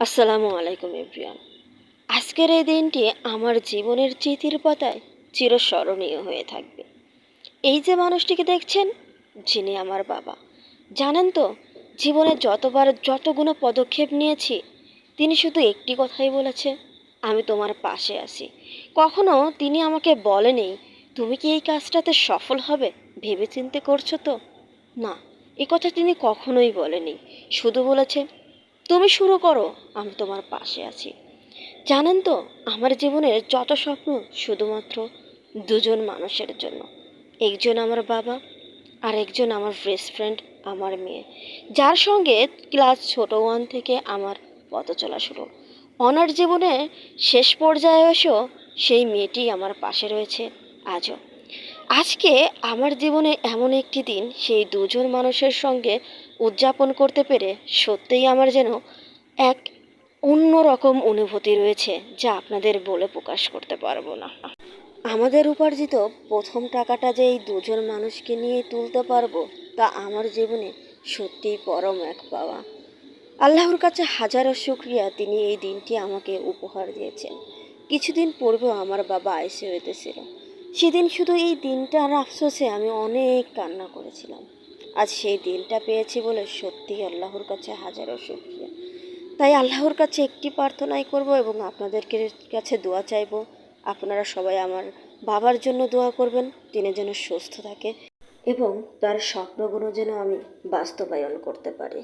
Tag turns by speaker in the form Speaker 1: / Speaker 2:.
Speaker 1: আসসালামু আলাইকুম, এভরিওয়ান। আজকের এই দিনটি আমার জীবনের চিঠির পাতায় চিরস্মরণীয় হয়ে থাকবে। এই যে মানুষটিকে দেখছেন, যিনি আমার বাবা, জানেন তো, জীবনে যতবার যতগুলো পদক্ষেপ নিয়েছি, তিনি শুধু একটি কথাই বলেছে, আমি তোমার পাশে আছি। কখনো তিনি আমাকে বলেনি, তুমি কি এই কাজটাতে সফল হবে? ভেবেচিন্তে করছ তো? না, এ কথা তিনি কখনোই বলেনি, শুধু বলেছে তুমি শুরু করো, আমি তোমার পাশে আছি। জানেন তো, আমার জীবনের যত স্বপ্ন শুধুমাত্র দুজন মানুষের জন্য। একজন আমার বাবা আর একজন আমার বেস্ট ফ্রেন্ড আমার মেয়ে। যার সঙ্গে ক্লাস ছোট ওয়ান থেকে আমার পথ চলা শুরু। অনার জীবনে শেষ পর্যায়ে এসেও সেই মেয়েটি আমার পাশে রয়েছে আজও। আজকে আমার জীবনে এমন একটি দিন, সেই দুজন মানুষের সঙ্গে উদযাপন করতে পেরে সত্যিই আমার যেন এক অন্য রকম অনুভূতি রয়েছে যা আপনাদের বলে প্রকাশ করতে পারব না। আমাদের উপার্জিত প্রথম টাকাটা যে এই দুজন মানুষকে নিয়ে তুলতে পারব তা আমার জীবনে সত্যিই পরম এক পাওয়া। আল্লাহর কাছে হাজারো শুক্রিয়া, তিনি এই দিনটি আমাকে উপহার দিয়েছেন। কিছুদিন পূর্বেও আমার বাবা আইসিইউতে ছিল। সেদিন শুধু এই দিনটার আফসোসে আমি অনেক কান্না করেছিলাম। আজ সেই দিনটা পেয়েছি বলে সত্যি আল্লাহর কাছে হাজারো শুক্রিয়া। তাই আল্লাহর কাছে একটি প্রার্থনাই করব এবং আপনাদেরকে কাছে দোয়া চাইব। আপনারা সবাই আমার বাবার জন্য দোয়া করবেন, তিনি যেন সুস্থ থাকে এবং তার স্বপ্নগুলো যেন আমি বাস্তবায়ন করতে পারি।